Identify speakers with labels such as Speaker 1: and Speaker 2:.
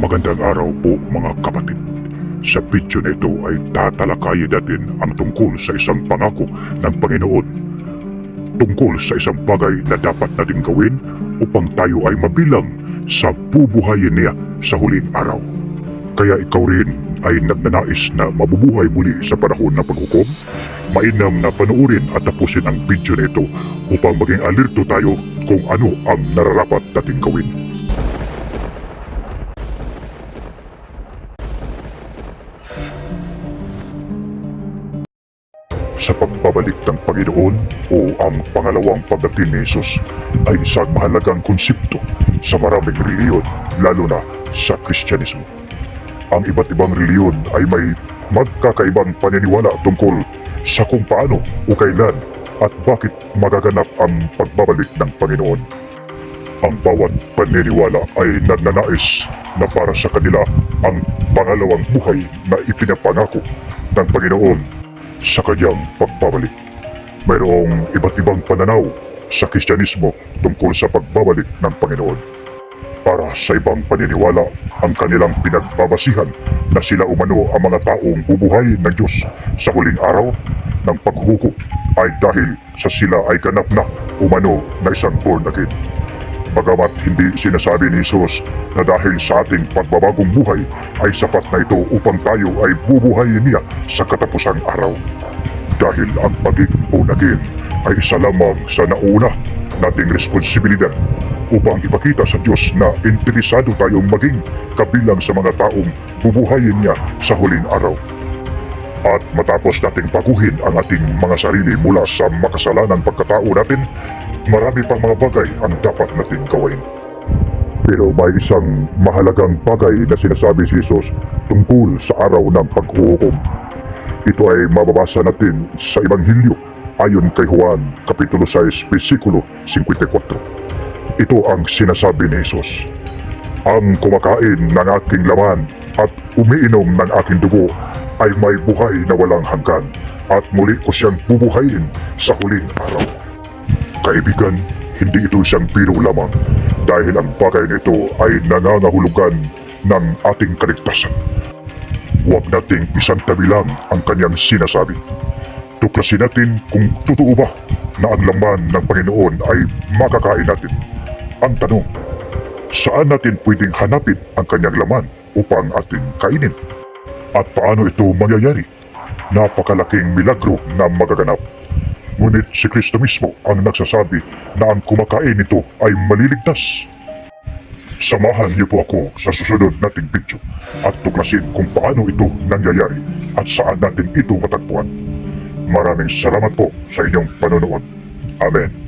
Speaker 1: Magandang araw po mga kapatid. Sa video na ito ay tatalakayin natin ang tungkol sa isang pangako ng Panginoon. Tungkol sa isang bagay na dapat natin gawin upang tayo ay mabilang sa bubuhayin niya sa huling araw. Kaya ikaw rin ay nagnanais na mabubuhay muli sa panahon ng paghukom? Mainam na panuorin at tapusin ang video na ito upang maging alerto tayo kung ano ang nararapat natin gawin. Sa pagbabalik ng Panginoon o ang pangalawang pagdating ni Jesus ay isang mahalagang konsepto sa maraming reliyon lalo na sa Kristyanismo. Ang iba't ibang reliyon ay may magkakaibang paniniwala tungkol sa kung paano o kailan at bakit magaganap ang pagbabalik ng Panginoon. Ang bawat paniniwala ay nagnanais na para sa kanila ang pangalawang buhay na ipinapangako ng Panginoon sa kanyang pagbabalik. Mayroong iba't ibang pananaw sa Kristyanismo tungkol sa pagbabalik ng Panginoon. Para sa ibang paniniwala, ang kanilang pinagbabasihan na sila umano ang mga taong bubuhay ng Diyos sa huling araw ng paghuhukom ay dahil sa sila ay ganap na umano na isang born again. Bagamat hindi sinasabi ni Jesus na dahil sa ating pagbabagong buhay ay sapat na ito upang tayo ay bubuhayin niya sa katapusang araw. Dahil ang pagiging born again ay isa lamang sa nauna nating responsibilidad upang ipakita sa Diyos na interesado tayong maging kabilang sa mga taong bubuhayin niya sa huling araw. At matapos nating baguhin ang ating mga sarili mula sa makasalanang pagkatao natin, marami pang mga bagay ang dapat nating gawin. Pero may isang mahalagang bagay na sinasabi si Jesus tungkol sa araw ng paghuhukom. Ito ay mababasa natin sa Ebanghelyo ayon kay Juan Kapitulo 6, versikulo 54. Ito ang sinasabi ni Jesus. Ang kumakain ng aking laman at umiinom ng aking dugo ay may buhay na walang hanggan at muli ko siyang bubuhayin sa huling araw. Kaibigan, hindi ito isang biro lamang dahil ang bagay nito ay nangangahulugan ng ating kaligtasan. Huwag nating isang tabi lang ang kanyang sinasabi. Tuklasin natin kung totoo ba na ang laman ng Panginoon ay makakain natin. Ang tanong, saan natin pwedeng hanapin ang kanyang laman upang ating kainin? At paano ito mangyayari? Napakalaking milagro na magaganap. Ngunit si Kristo mismo ang nagsasabi na ang kumakain nito ay maliligtas. Samahan niyo po ako sa susunod nating video at tuklasin kung paano ito nangyayari at saan natin ito matagpuan. Maraming salamat po sa inyong panonood. Amen.